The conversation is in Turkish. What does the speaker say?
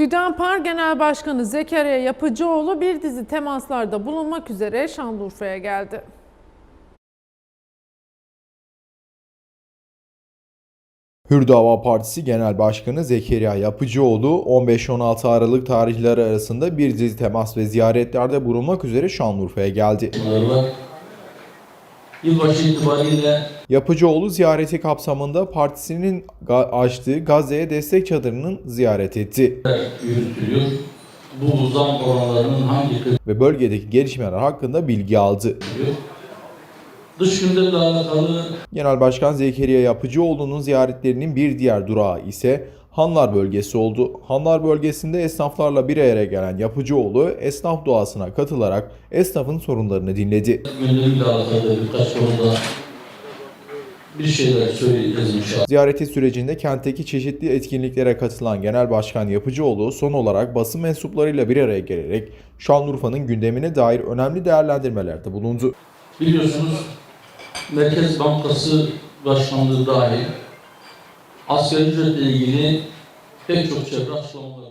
Hüdapar Genel Başkanı Zekeriya Yapıcıoğlu bir dizi temaslarda bulunmak üzere Şanlıurfa'ya geldi. Hürdava Partisi Genel Başkanı Zekeriya Yapıcıoğlu 15-16 Aralık tarihleri arasında bir dizi temas ve ziyaretlerde bulunmak üzere Şanlıurfa'ya geldi. Yılbaşı itibariyle Yapıcıoğlu ziyareti kapsamında partisinin açtığı Gazze'ye destek çadırının ziyaret etti yürütülüyor. Bu zam oranlarının hangi ve bölgedeki gelişmeler hakkında bilgi aldı. Dış gündemle alakalı Genel Başkan Zekeriya Yapıcıoğlu'nun ziyaretlerinin bir diğer durağı ise Hanlar bölgesi oldu. Hanlar bölgesinde esnaflarla bir araya gelen Yapıcıoğlu esnaf duasına katılarak esnafın sorunlarını dinledi. gündemiyle alakalı birkaç konuda bir şeyler söyleyeceğiz inşallah. Ziyareti sürecinde kentteki çeşitli etkinliklere katılan Genel Başkan Yapıcıoğlu son olarak basın mensuplarıyla bir araya gelerek Şanlıurfa'nın gündemine dair önemli değerlendirmelerde bulundu. Biliyorsunuz Merkez Bankası Başkanlığı dahil asgari ücretle ilgili pek çok çevre açıklamalarda.